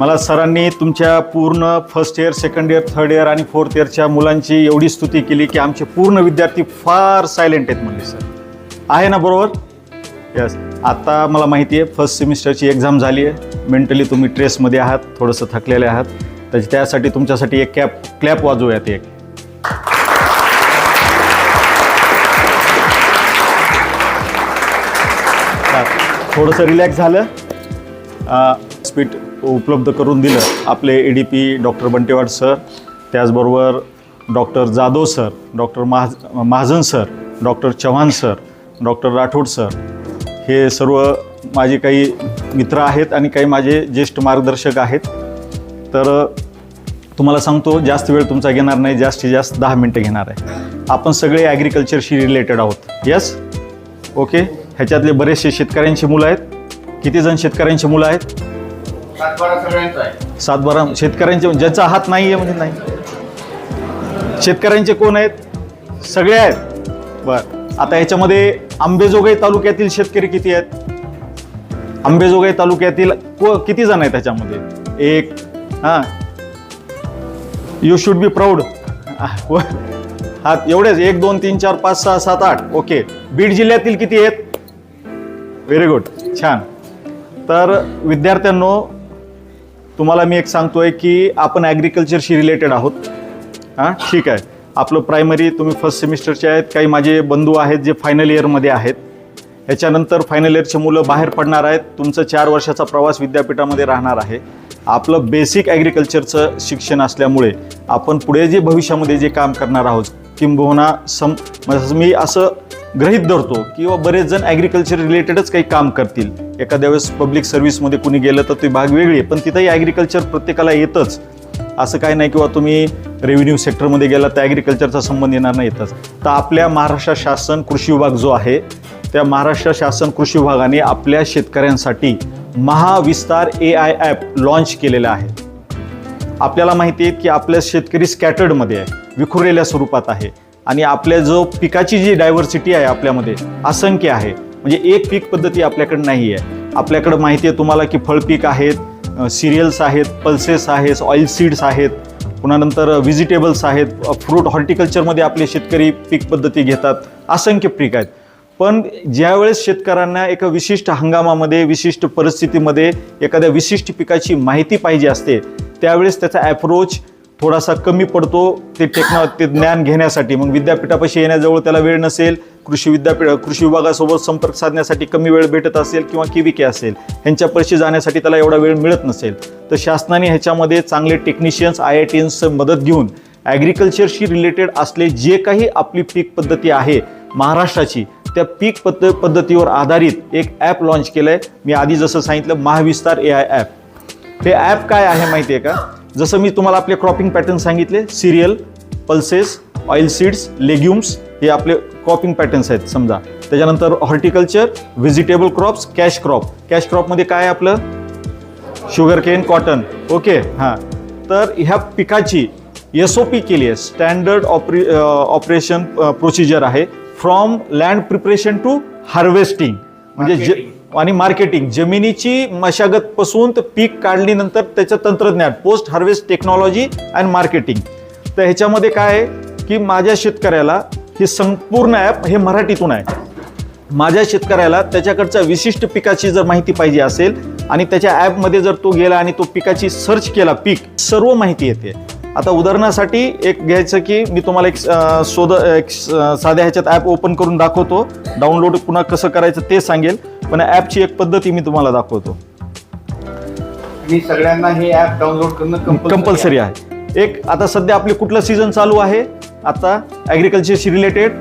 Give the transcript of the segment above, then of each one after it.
मला सरांनी तुमच्या पूर्ण first year second year third year आणि फोर्थ इयरच्या मुलांची एवढी स्तुती केली की आमचे पूर्ण विद्यार्थी फार सायलेंट आहेत म्हणले सर. आहे ना बरोबर? यस आता मला माहिती आहे फर्स्ट सेमिस्टरची एक्झाम झाली आहे. मेंटली तुम्ही ट्रेसमध्ये आहात थोडंसं थकलेले आहात. तर त्यासाठी तुमच्यासाठी एक कॅप क्लॅप वाजवूयात एक. थोडंसं रिलॅक्स झालं. स्पीड उपलब्ध करून दिलं. आपले A D P doctor Bantewad sir त्याचबरोबर doctor Jadhav sir doctor महाज Mahajan sir doctor Chavan sir doctor Rathod sir. हे सर्व माझे काही मित्र आहेत आणि काही माझे ज्येष्ठ मार्गदर्शक आहेत. तर तुम्हाला सांगतो जास्त वेळ तुमचा घेणार नाही जास्तीत जास्त दहा मिनटं घेणार आहे. आपण सगळे ॲग्रिकल्चरशी रिलेटेड आहोत. येस ओके ह्याच्यातले बरेचसे शेतकऱ्यांची मुलं आहेत. किती जण शेतकऱ्यांची मुलं आहेत? सात बारा शेतकऱ्यांचे ज्याचा हात नाही आहे म्हणजे नाही. शेतकऱ्यांचे कोण आहेत? सगळे आहेत. बर. आता याच्यामध्ये आंबेजोगाई तालुक्यातील शेतकरी किती आहेत? आंबेजोगाई तालुक्यातील किती जण आहेत त्याच्यामध्ये? एक हां. यू शुड बी प्राऊड हा एवढेच. एक दोन तीन चार पाच सहा सात आठ. ओके. बीड जिल्ह्यातील किती आहेत? व्हेरी गुड छान. तर विद्यार्थ्यांनो तुम्हाला मी एक सांगतोय की आपण ॲग्रिकल्चरशी रिलेटेड आहोत. हां ठीक आहे. आपलं प्रायमरी तुम्ही फर्स्ट सेमिस्टरचे आहेत. काही माझे बंधू आहेत जे फायनल इयरमध्ये आहेत. ह्याच्यानंतर फायनल इयरचे मुलं बाहेर पडणार आहेत. तुमचं चार वर्षाचा प्रवास विद्यापीठामध्ये राहणार आहे. आपलं बेसिक ॲग्रिकल्चरचं शिक्षण असल्यामुळे आपण पुढे जे भविष्यामध्ये जे काम करणार आहोत किंबहुना सम म्हणजे मी असं गृहीत धरतो किंवा बरेच जण ॲग्रिकल्चर रिलेटेडच काही काम करतील. एखाद्या वेळेस पब्लिक सर्व्हिसमध्ये कुणी गेलं तर ती भाग वेगळी आहे पण तिथंही ॲग्रिकल्चर प्रत्येकाला येतच. असं काही नाही किंवा तुम्ही रेव्हेन्यू सेक्टरमध्ये गेला तर ॲग्रिकल्चरचा संबंध येणार नाही येतच. तर आपल्या महाराष्ट्र शासन कृषी विभाग जो आहे त्या महाराष्ट्र शासन कृषी विभागाने आपल्या शेतकऱ्यांसाठी Mahavistar A I app launch केलेलं आहे. आपल्याला माहिती आहे की आपल्या शेतकरी स्कॅटर्डमध्ये आहे विखुरलेल्या स्वरूपात आहे. आणि आपल्या जो पिकाची जी डायव्हर्सिटी आहे आपल्यामध्ये असंख्य आहे. म्हणजे एक पीक पद्धती आपल्याकडे नाही आहे. आपल्याकडं माहिती आहे तुम्हाला की फळपीक आहेत सिरियल्स आहेत पल्सेस आहेत ऑइल सीड्स आहेत पुन्हा नंतर व्हिजिटेबल्स आहेत फ्रूट हॉर्टिकल्चरमध्ये आपले शेतकरी पीक पद्धती घेतात असंख्य पीक आहेत. पण ज्यावेळेस शेतकऱ्यांना एका विशिष्ट हंगामामध्ये विशिष्ट परिस्थितीमध्ये एखाद्या विशिष्ट पिकाची माहिती पाहिजे असते त्यावेळेस त्याचा ॲप्रोच थोडासा कमी पडतो ते टेक्नॉ ते ज्ञान घेण्यासाठी. मग विद्यापीठापाशी येण्याजवळ त्याला वेळ नसेल कृषी विद्यापीठ कृषी विभागासोबत संपर्क साधण्यासाठी कमी वेळ भेटत असेल किंवा किविके असेल ह्यांच्यापाशी जाण्यासाठी त्याला एवढा वेळ मिळत नसेल. तर शासनाने ह्याच्यामध्ये चांगले टेक्निशियन्स आय आय टीन्सचं मदत घेऊन ॲग्रिकल्चरशी रिलेटेड असले जे काही आपली पीक पद्धती आहे महाराष्ट्राची त्या पीक पद्ध पद्धतीवर आधारित एक ॲप लॉन्च केलं आहे मी आधी जसं सांगितलं महाविस्तार ए आय ॲप हे ॲप काय आहे माहिती आहे का? जसं मी तुम्हाला आपले क्रॉपिंग पॅटर्न सांगितले cereal pulses oil seeds legumes हे आपले क्रॉपिंग पॅटर्न्स आहेत समजा. त्याच्यानंतर horticulture vegetable crops cash crop cash क्रॉपमध्ये काय आहे आपलं? शुगर केन कॉटन ओके हां. तर ह्या पिकाची एस ओ पी केली आहे. स्टँडर्ड ऑपरे ऑपरेशन प्रोसिजर आहे. From land preparation to harvesting म्हणजे जे आणि मार्केटिंग जमिनीची मशागतपासून तर पीक काढलीनंतर त्याचं तंत्रज्ञान post harvest technology and marketing तर ह्याच्यामध्ये काय आहे की माझ्या शेतकऱ्याला हे संपूर्ण ॲप हे मराठीतून आहे. माझ्या शेतकऱ्याला त्याच्याकडच्या विशिष्ट पिकाची जर माहिती पाहिजे असेल आणि त्याच्या ॲपमध्ये जर तो गेला आणि तो पिकाची सर्च केला पीक सर्व माहिती येते. आता उदाहरणासाठी एक घ्यायचं की मी तुम्हाला एक शोध एक स- साध्या ह्याच्यात ॲप ओपन करून दाखवतो. डाउनलोड पुन्हा कसं करायचं ते सांगेल. पण ॲपची एक पद्धती मी तुम्हाला दाखवतो. मी सगळ्यांना हे ऍप डाउनलोड करणं कंपल्सरी आहे. एक आता सध्या आपले कुठलं सीझन चालू आहे? आता ॲग्रिकल्चरशी रिलेटेड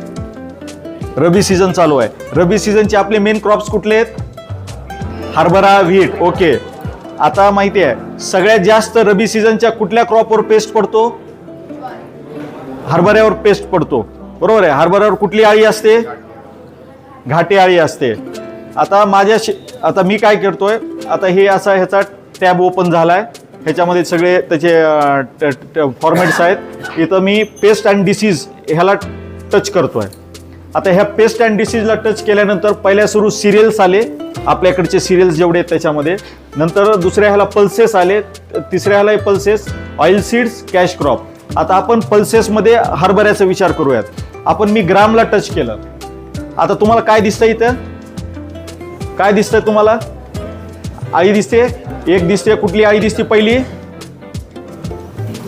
रबी सीझन चालू आहे. रबी सीझनचे आपले मेन क्रॉप्स कुठले आहेत? हरभरा व्हीट ओके आता माहिती आहे सगळ्यात जास्त रबी सीझनच्या कुठल्या क्रॉपवर पेस्ट पडतो? हरभऱ्यावर पेस्ट पडतो. बरोबर आहे. हरभऱ्यावर कुठली आळी असते? घाटी आळी असते. आता माझ्या शे आता मी काय करतोय आता हे असा ह्याचा टॅब ओपन झालाय. ह्याच्यामध्ये सगळे त्याचे फॉर्मॅट्स आहेत. इथं मी पेस्ट अँड डिसीज ह्याला टच करतोय. आता ह्या पेस्ट अँड डिसीजला टच केल्यानंतर पहिल्या सुरू सिरियल्स आले आपल्याकडचे सिरियल्स जेवढे आहेत त्याच्यामध्ये. नंतर दुसऱ्या ह्याला पल्सेस आले तिसऱ्या ह्याला pulses oil seeds cash crop आता आपण पल्सेसमध्ये हरभऱ्याचा विचार करूयात. आपण मी ग्रामला टच केलं. आता तुम्हाला काय दिसतं इथं? काय दिसतंय तुम्हाला? आळी दिसते एक दिसते कुठली आळी दिसते पहिली?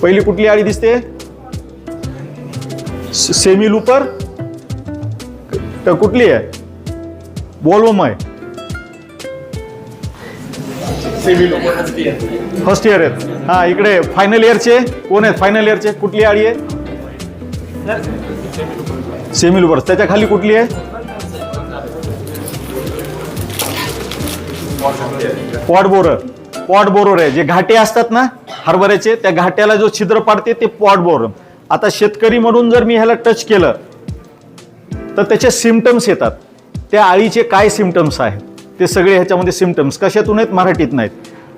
पहिली कुठली आळी दिसते? Semi looper? क- कुठली आहे? बोलवम आहे फर्स्ट इयर आहेत. हा इकडे फायनल इयरचे कोण आहेत फायनल इयरचे कुठली आळी आहे? Semi looper. त्याच्याखाली कुठली आहे? पॉट बोरर पॉट बोरर आहे जे घाटे असतात ना हरभऱ्याचे त्या घाट्याला जो छिद्र पाडते ते पॉट बोरर आता शेतकरी म्हणून जर मी ह्याला टच केलं तर त्याचे सिमटम्स येतात. त्या आळीचे काय सिमटम्स आहेत ते सगळे ह्याच्यामध्ये सिमटम्स कशातून आहेत? मराठीत नाहीत.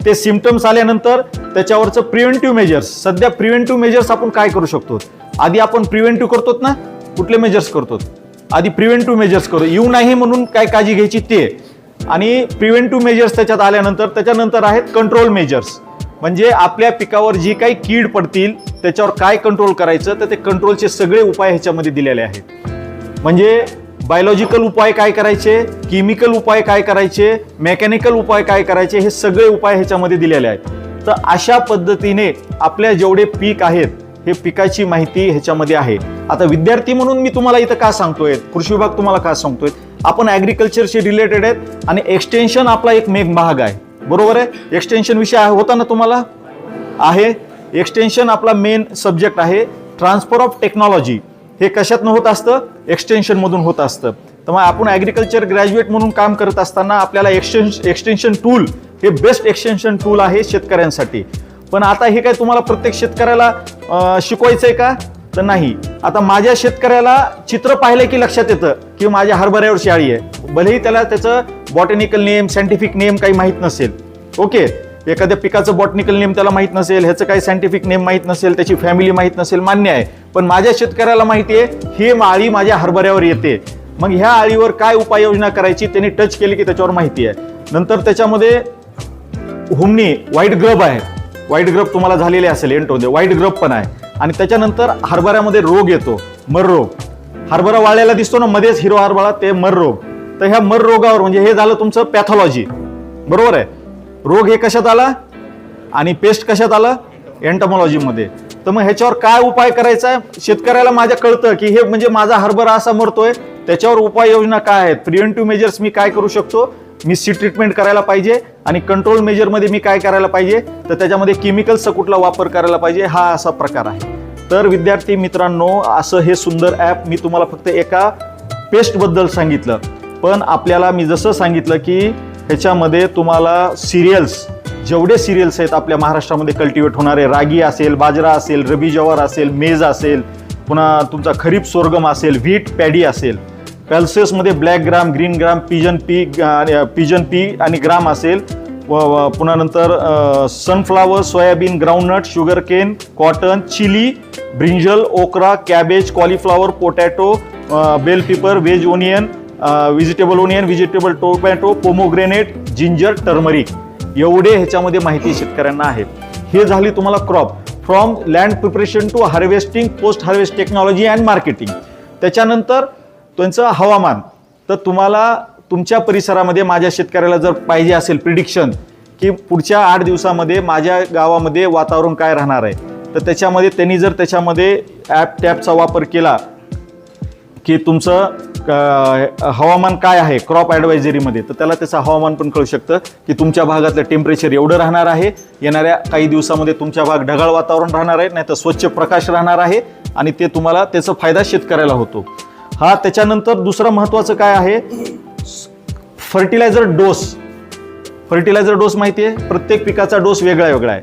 ते सिमटम्स आल्यानंतर त्याच्यावरचं प्रिव्हेंटिव्ह मेजर्स सध्या प्रिव्हेंटिव्ह मेजर्स आपण काय करू शकतो? आधी आपण प्रिव्हेंटिव्ह करतो ना कुठले मेजर्स करतो आधी प्रिव्हेंटिव्ह मेजर्स करू. येऊ नाही म्हणून काय काळजी घ्यायची? ते. आणि प्रिव्हेंटिव्ह मेजर्स त्याच्यात आल्यानंतर त्याच्यानंतर आहेत कंट्रोल मेजर्स म्हणजे आपल्या पिकावर जी काही कीड पडतील त्याच्यावर काय कंट्रोल करायचं तर ते कंट्रोलचे सगळे उपाय ह्याच्यामध्ये दिलेले आहेत. म्हणजे बायोलॉजिकल उपाय काय करायचे केमिकल उपाय काय करायचे मेकॅनिकल उपाय काय करायचे हे सगळे उपाय ह्याच्यामध्ये दिलेले आहेत. तर अशा पद्धतीने आपल्या जेवढे पीक आहेत हे पिकाची माहिती ह्याच्यामध्ये आहे. आता विद्यार्थी म्हणून मी तुम्हाला इथं का सांगतोय? कृषी विभाग तुम्हाला का सांगतोय? आपण ॲग्रिकल्चरशी रिलेटेड आहेत आणि एक्सटेन्शन आपला एक मेघ भाग आहे. बरोबर आहे? एक्सटेन्शन विषय होता ना तुम्हाला? आहे. एक्सटेन्शन आपला मेन सब्जेक्ट आहे. ट्रान्सफर ऑफ टेक्नॉलॉजी हे कशातनं होत असतं? एक्सटेन्शनमधून होत असतं. त्यामुळे आपण ॲग्रिकल्चर ग्रॅज्युएट म्हणून काम करत असताना आपल्याला एक्सटेन्श एक्सटेन्शन टूल हे बेस्ट एक्सटेन्शन टूल आहे शेतकऱ्यांसाठी. पण आता हे काय तुम्हाला प्रत्येक शेतकऱ्याला शिकवायचं आहे का? तर नाही. आता माझ्या शेतकऱ्याला चित्र पाहिलं की लक्षात येतं की माझ्या हरभऱ्यावर शाळी आहे. भलेही त्याला त्याचं बॉटॅनिकल नेम सायंटिफिक नेम काही माहीत नसेल. ओके. एखाद्या पिकाचं बॉटनिकल नेम त्याला माहीत नसेल ह्याचं काही सायंटिफिक नेम माहीत नसेल त्याची फॅमिली माहीत नसेल मान्य आहे. पण माझ्या शेतकऱ्याला माहिती आहे ही आळी माझ्या हरभऱ्यावर येते. मग ह्या आळीवर काय उपाययोजना करायची त्यांनी टच केली की त्याच्यावर माहिती आहे. नंतर त्याच्यामध्ये हुमणी व्हाईट ग्रब आहे. वाईट ग्रप तुम्हाला झालेले असेल एंटोमध्ये वाईट ग्रप पण आहे. आणि त्याच्यानंतर हरभऱ्यामध्ये रोग येतो मर रोग. हरभरा वाळलेला दिसतो ना मध्येच हिरो हरभरा ते मर रोग. तर ह्या मर रोगावर म्हणजे हे झालं तुमचं पॅथॉलॉजी बरोबर आहे? रोग हे कशात आला? आणि पेस्ट कशात आलं? एंटमॉलॉजीमध्ये तर मग ह्याच्यावर काय उपाय करायचा? आहे शेतकऱ्याला माझ्या कळतं की हे म्हणजे माझा हरभरा असा मरतोय त्याच्यावर उपाययोजना काय आहेत? प्रिव्हेंटिव्ह मेजर्स मी काय करू शकतो? मी सी ट्रीटमेंट करायला पाहिजे आणि कंट्रोल मेजरमध्ये मी काय करायला पाहिजे? तर त्याच्यामध्ये केमिकलचा कुठला वापर करायला पाहिजे हा असा प्रकार आहे. तर विद्यार्थी मित्रांनो असं हे सुंदर ॲप मी तुम्हाला फक्त एका पेस्टबद्दल सांगितलं. पण आपल्याला मी जसं सांगितलं की ह्याच्यामध्ये तुम्हाला सिरियल्स जेवढे सिरियल्स आहेत आपल्या महाराष्ट्रामध्ये कल्टिवेट होणारे रागी असेल बाजरा असेल रबी जवार असेल मेज असेल पुन्हा तुमचा खरीप सोरगम असेल व्हीट पॅडी असेल पॅल्सेसमध्ये black gram green gram pigeon pea pigeon pea आणि ग्राम असेल. व पुन्हा नंतर sunflower soybean groundnut sugar cane cotton chilli brinjal okra cabbage cauliflower potato bell pepper veg onion vegetable onion vegetable tomato pomegranate ginger turmeric एवढे ह्याच्यामध्ये माहिती शेतकऱ्यांना आहे. हे झाली तुम्हाला crop from land preparation to harvesting post harvest technology and marketing त्याच्यानंतर त्यांचं हवामान तर तुम्हाला तुमच्या परिसरामध्ये माझ्या शेतकऱ्याला जर पाहिजे असेल प्रिडिक्शन की पुढच्या आठ दिवसामध्ये माझ्या गावामध्ये वातावरण काय राहणार आहे तर त्याच्यामध्ये त्यांनी जर त्याच्यामध्ये ॲप टॅपचा वापर केला की तुमचं हवामान काय आहे क्रॉप ॲडवायझरीमध्ये तर त्याला त्याचं हवामान पण कळू शकतं की तुमच्या भागातलं टेम्परेचर एवढं राहणार आहे येणाऱ्या काही दिवसामध्ये तुमच्या भाग ढगाळ वातावरण राहणार आहे नाही तर स्वच्छ प्रकाश राहणार आहे आणि ते तुम्हाला त्याचा फायदा शेतकऱ्याला होतो. हा त्याच्यानंतर दुसरं महत्त्वाचं काय आहे? फर्टिलायझर डोस फर्टिलायझर डोस माहिती आहे प्रत्येक पिकाचा डोस वेगळा वेगळा आहे.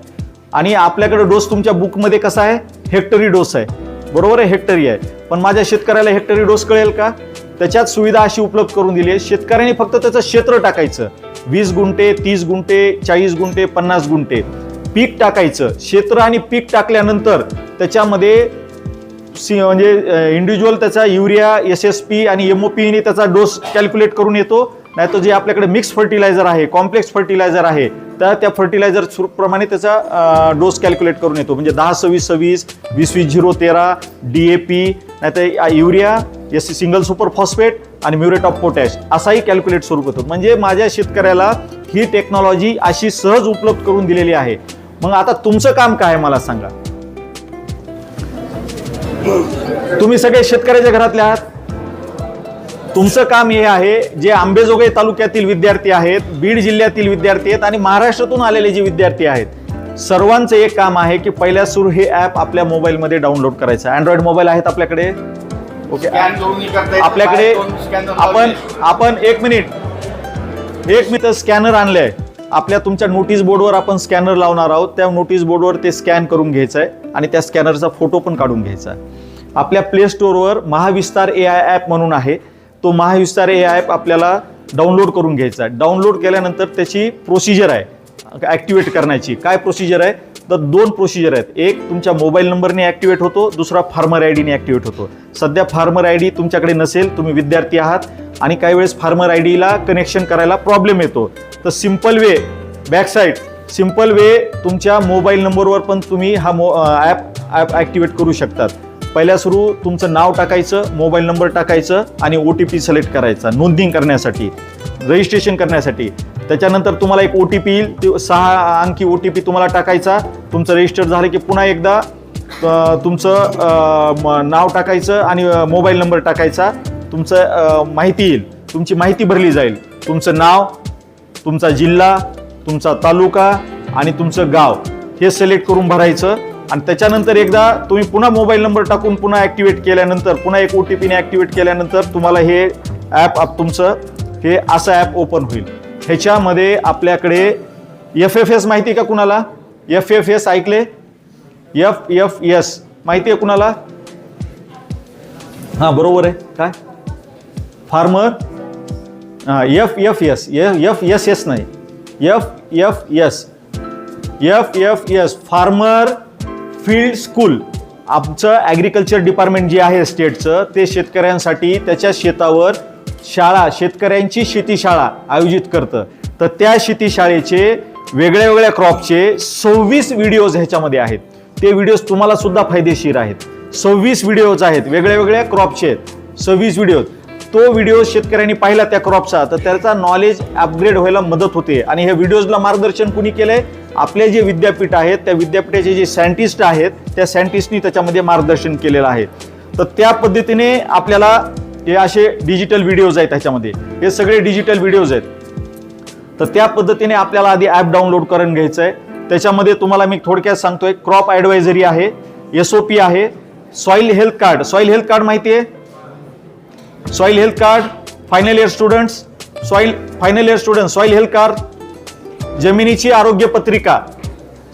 आणि आपल्याकडे डोस तुमच्या बुकमध्ये कसा आहे? हेक्टरी डोस आहे. बरोबर आहे? हेक्टरी आहे. पण माझ्या शेतकऱ्याला हेक्टरी डोस कळेल का? त्याच्यात सुविधा अशी उपलब्ध करून दिली आहे. शेतकऱ्यांनी फक्त त्याचं क्षेत्र टाकायचं. वीस गुंठे तीस गुंठे चाळीस गुंठे पन्नास गुंठे. पीक टाकायचं. क्षेत्र आणि पीक टाकल्यानंतर त्याच्यामध्ये सी म्हणजे इंडिव्हिज्युअल त्याचा युरिया एस एस पी आणि एम ओ पीने त्याचा डोस कॅल्क्युलेट करून येतो. नाही तर जे आपल्याकडे मिक्स फर्टिलायझर आहे कॉम्प्लेक्स फर्टिलायझर आहे तर त्या फर्टिलायझर प्रमाणे त्याचा डोस कॅल्क्युलेट करून येतो. म्हणजे दहा सव्वीस सव्वीस वीस वीस झिरो तेरा डी ए पी नाहीतर urea S single super phosphate आणि म्युरेट ऑफ पोटॅश असाही कॅल्क्युलेट स्वरूप होतो. म्हणजे माझ्या शेतकऱ्याला ही टेक्नॉलॉजी अशी सहज उपलब्ध करून दिलेली आहे. मग आता तुमचं काम काय आहे मला सांगा. तुम्ही सगळे शेतकऱ्याच्या घरातले आहात. तुमचं काम हे आहे जे आंबेजोगाई तालुक्यातील विद्यार्थी आहेत बीड जिल्ह्यातील विद्यार्थी आहेत आणि महाराष्ट्रातून आलेले जे विद्यार्थी आहेत सर्वांचं एक काम आहे की पहिल्या सुरू हे ॲप आपल्या मोबाईलमध्ये डाउनलोड करायचं. अँड्रॉइड मोबाईल आहेत आपल्याकडे? ओके. आपल्याकडे आपण. आपण एक मिनिट. एक मिनिट स्कॅनर आणलंय. आपल्या तुमच्या नोटीस बोर्डवर आपण स्कॅनर लावणार आहोत. त्या नोटीस बोर्डवर ते स्कॅन करून घ्यायचं आहे आणि त्या स्कॅनरचा फोटो पण काढून घ्यायचा. आहे आपल्या प्ले स्टोअरवर महाविस्तार ए आय ॲप म्हणून आहे. तो महाविस्तार ए आय ॲप आपल्याला डाउनलोड करून घ्यायचा. आहे डाउनलोड केल्यानंतर त्याची प्रोसिजर आहे. ॲक्टिवेट करण्याची. काय प्रोसिजर आहे? तर दोन प्रोसिजर आहेत. एक तुमच्या मोबाईल नंबरने ॲक्टिवेट होतो. दुसरा फार्मर आय डीने ॲक्टिवेट होतो. सध्या फार्मर आय डी तुमच्याकडे नसेल. तुम्ही विद्यार्थी आहात आणि काही वेळेस फार्मर आय डीला कनेक्शन करायला प्रॉब्लेम येतो. तर simple way backside simple way तुमच्या मोबाईल नंबरवर पण तुम्ही हा मो ॲप ॲप ॲक्टिवेट करू शकतात. पहिल्या सुरू तुमचं नाव टाकायचं मोबाईल नंबर टाकायचं आणि ओ टी पी सिलेक्ट करायचा नोंदणी करण्यासाठी रजिस्ट्रेशन करण्यासाठी. त्याच्यानंतर तुम्हाला एक ओ टी पी येईल ते सहा अंकी ओ टी पी तुम्हाला टाकायचा. तुमचं रजिस्टर झालं की पुन्हा एकदा तुमचं नाव टाकायचं आणि मोबाईल नंबर टाकायचा. तुमचं माहिती येईल तुमची माहिती भरली जाईल. तुमचं नाव तुमचा जिल्हा तुमचा तालुका आणि तुमचं गाव हे सिलेक्ट करून भरायचं. आणि त्याच्यानंतर एकदा तुम्ही पुन्हा मोबाईल नंबर टाकून पुन्हा ॲक्टिवेट केल्यानंतर पुन्हा एक ओ टी पीने ॲक्टिवेट केल्यानंतर तुम्हाला हे ॲप तुमचं हे असं ॲप ओपन होईल. ह्याच्यामध्ये आपल्याकडे एफ एफ एस माहिती आहे का कुणाला? एफ एफ एस ऐकले? एफ एफ एस माहिती आहे कुणाला? हां बरोबर आहे. काय? फार्मर हां F F S F S S नाही. F F S F F S farmer field school आमचं ॲग्रिकल्चर डिपार्टमेंट जे आहे स्टेटचं ते शेतकऱ्यांसाठी त्याच्या शेतावर शाळा शेतकऱ्यांची शेतीशाळा आयोजित करतं. तर त्या शेतीशाळेचे वेगळ्या वेगळ्या क्रॉपचे सव्वीस व्हिडिओज ह्याच्यामध्ये आहेत. ते व्हिडिओज तुम्हाला सुद्धा फायदेशीर आहेत. सव्वीस व्हिडिओज आहेत वेगळ्या वेगळ्या क्रॉपचे आहेत. सव्वीस व्हिडिओज तो व्हिडिओ शेतकऱ्यांनी पाहिला त्या क्रॉपचा तर त्याचा नॉलेज अपग्रेड व्हायला मदत होते. आणि हे व्हिडिओजला मार्गदर्शन कुणी केलंय? आपले जे विद्यापीठ आहेत त्या विद्यापीठाचे जे सायंटिस्ट आहेत त्या सायंटिस्टनी त्याच्यामध्ये मार्गदर्शन केलेलं आहे. तर त्या पद्धतीने आपल्याला हे असे डिजिटल व्हिडिओज आहेत त्याच्यामध्ये. हे सगळे डिजिटल व्हिडिओज आहेत. तर त्या पद्धतीने आपल्याला आधी ॲप डाउनलोड करून घ्यायचं आहे त्याच्यामध्ये तुम्हाला मी थोडक्यात सांगतोय क्रॉप ॲडवायझरी आहे एस ओ पी आहे soil health card soil health card माहिती आहे soil health card final year students soil final year student soil health card जमिनीची आरोग्य पत्रिका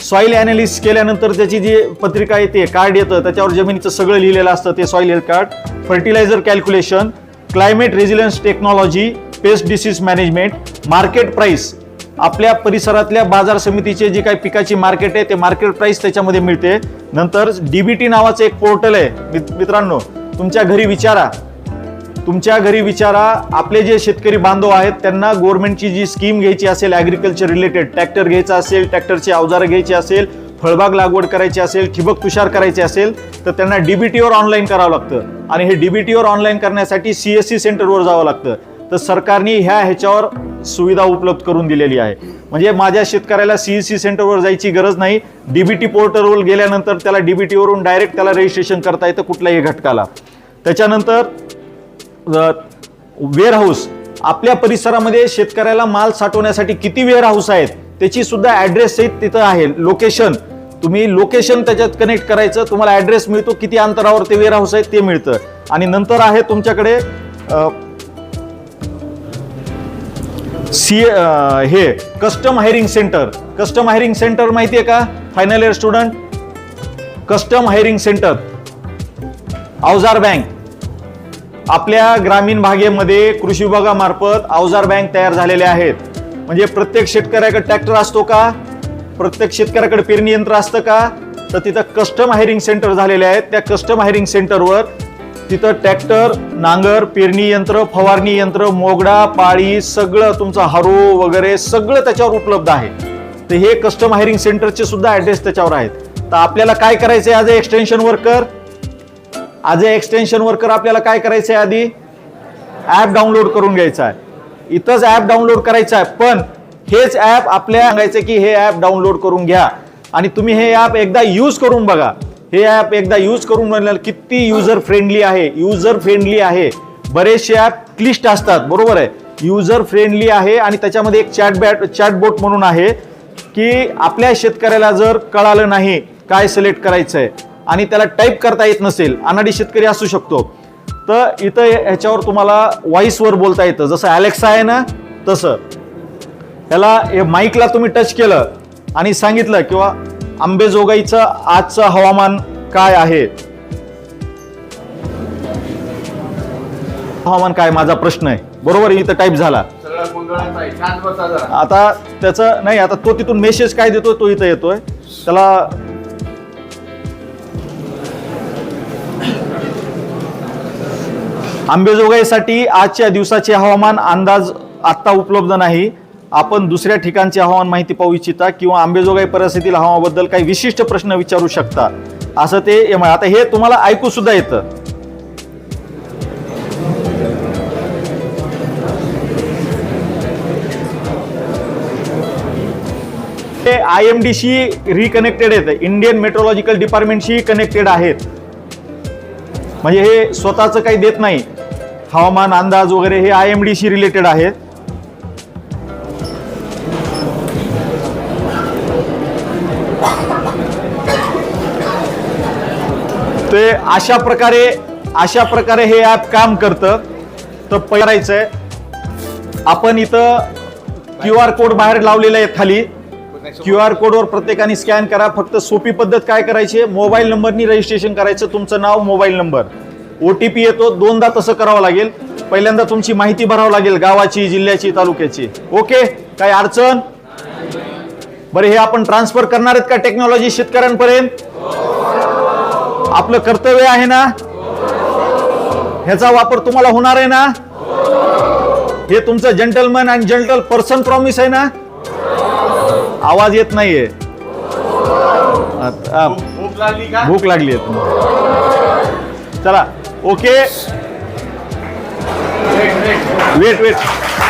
सॉईल अनालिसिस केल्यानंतर त्याची जी पत्रिका येते कार्ड येतं. त्याच्यावर जमिनीचं सगळं लिहिलेलं असतं ते soil health card fertilizer calculation climate resilience technology pest disease management market price आपल्या परिसरातल्या बाजार समितीचे जे काही पिकाची मार्केट आहे ते मार्केट प्राईस त्याच्यामध्ये मिळते. नंतर डीबीटी नावाचं एक पोर्टल आहे. मित्रांनो तुमच्या घरी विचारा. तुमच्या घरी विचारा आपले जे शेतकरी बांधव आहेत त्यांना गव्हर्नमेंटची जी स्कीम घ्यायची असेल ॲग्रिकल्चर रिलेटेड ट्रॅक्टर घ्यायचा असेल ट्रॅक्टरचे अवजारं घ्यायची असेल फळबाग लागवड करायची असेल ठिबक तुषार करायचे असेल तर त्यांना डीबीटीवर ऑनलाईन करावं लागतं. आणि हे डीबीटीवर ऑनलाईन करण्यासाठी सी एस सी सेंटरवर जावं लागतं. तर सरकारने ह्या ह्याच्यावर सुविधा उपलब्ध करून दिलेली आहे. म्हणजे माझ्या शेतकऱ्याला सी एस सी सेंटरवर जायची गरज नाही. डीबीटी पोर्टलवर गेल्यानंतर त्याला डीबीटीवरून डायरेक्ट त्याला रजिस्ट्रेशन करता येतं कुठल्याही घटकाला. त्याच्यानंतर वेअरहाऊस आपल्या परिसरामध्ये शेतकऱ्याला माल साठवण्यासाठी किती वेअरहाऊस आहेत त्याची सुद्धा ऍड्रेस सहित तिथं आहे. लोकेशन तुम्ही लोकेशन त्याच्यात कनेक्ट करायचं तुम्हाला ऍड्रेस मिळतो किती अंतरावर ते वेअरहाऊस आहे ते मिळतं. आणि नंतर आहे तुमच्याकडे सी हे custom hiring center custom hiring center माहिती आहे का? Final year student custom hiring center अवजार बँक आपल्या ग्रामीण भागेमध्ये कृषी विभागामार्फत अवजार बँक तयार झालेल्या आहेत. म्हणजे प्रत्येक शेतकऱ्याकडे ट्रॅक्टर असतो का? प्रत्येक शेतकऱ्याकडे पेरणी यंत्र असतं का? तर तिथं कस्टम हायरिंग सेंटर झालेले आहेत. त्या कस्टम हायरिंग सेंटरवर तिथं ट्रॅक्टर नांगर पेरणी यंत्र फवारणी यंत्र मोगडा पाळी सगळं तुमचं हारो वगैरे सगळं त्याच्यावर उपलब्ध आहे. तर हे कस्टम हायरिंग सेंटरचे सुद्धा ॲड्रेस त्याच्यावर आहेत. तर आपल्याला काय करायचं आहे ॲज अ एक्सटेन्शन वर्कर आज अ एक्सटेन्शन वर्कर आपल्याला काय करायचं आहे आधी? ॲप डाउनलोड करून घ्यायचं आहे. इथंच ॲप डाउनलोड करायचं आहे. पण हेच ॲप आपल्या सांगायचं की हे ॲप डाउनलोड करून घ्या. आणि तुम्ही हे ॲप एकदा यूज करून बघा. हे ॲप एकदा यूज करून बघितलं किती युजर फ्रेंडली आहे. युजर फ्रेंडली आहे. बरेचसे ॲप क्लिष्ट असतात. बरोबर आहे? युजर फ्रेंडली आहे आणि त्याच्यामध्ये एक चॅट बॅट चॅटबोट म्हणून आहे की आपल्या शेतकऱ्याला जर कळालं नाही काय सिलेक्ट करायचं आहे आणि त्याला टाईप करता येत नसेल अनाडी शेतकरी असू शकतो. तर इथं ह्याच्यावर तुम्हाला व्हॉइसवर बोलता येतं. जसं ॲलेक्सा आहे ना तसं. ह्याला हे माईकला तुम्ही टच केलं आणि सांगितलं किंवा आंबेजोगाईचं आजचं हवामान काय आहे? हवामान काय माझा प्रश्न आहे. बरोबर इथं टाईप झाला. आता त्याचं नाही आता तो तिथून मेसेज काय देतोय? तो इथं येतोय. त्याला आंबेजोगाईसाठी आजच्या दिवसाचे हवामान अंदाज आत्ता उपलब्ध नाही. आपण दुसऱ्या ठिकाणचे हवामान माहिती पाहू इच्छिता किंवा आंबेजोगाई परिस्थितील हवामानाबद्दल काही विशिष्ट प्रश्न विचारू शकता. असं ते आता हे तुम्हाला ऐकू सुद्धा येतं. ते आय एम शी रिकनेक्टेड आहेत. इंडियन मेट्रोलॉजिकल डिपार्टमेंटशी कनेक्टेड आहेत. म्हणजे हे स्वतःचं काही देत नाही. हवामान अंदाज वगैरे हे आय एम शी रिलेटेड आहेत. ते अशा प्रकारे अशा प्रकारे हे ॲप काम करतं. तर करायचं आहे आपण इथं क्यू आर कोड बाहेर लावलेला आहे खाली. क्यू आर कोडवर प्रत्येकाने स्कॅन करा. फक्त सोपी पद्धत काय करायची? मोबाईल नंबरनी रजिस्ट्रेशन करायचं. तुमचं नाव mobile number O T P येतो दोनदा तसं करावं लागेल. पहिल्यांदा तुमची माहिती भरावं लागेल गावाची जिल्ह्याची तालुक्याची. ओके काय अडचण? बरं हे आपण ट्रान्सफर करणार आहेत का टेक्नॉलॉजी शेतकऱ्यांपर्यंत? आपलं कर्तव्य आहे ना? ह्याचा वापर तुम्हाला होणार आहे ना? हे तुमचं gentleman and gentle person promise आहे ना? आवाज येत नाहीये. भूक- भूक लागली का? भूक लागली आहे. तुम्हाला. चला. Okay. Wait, wait.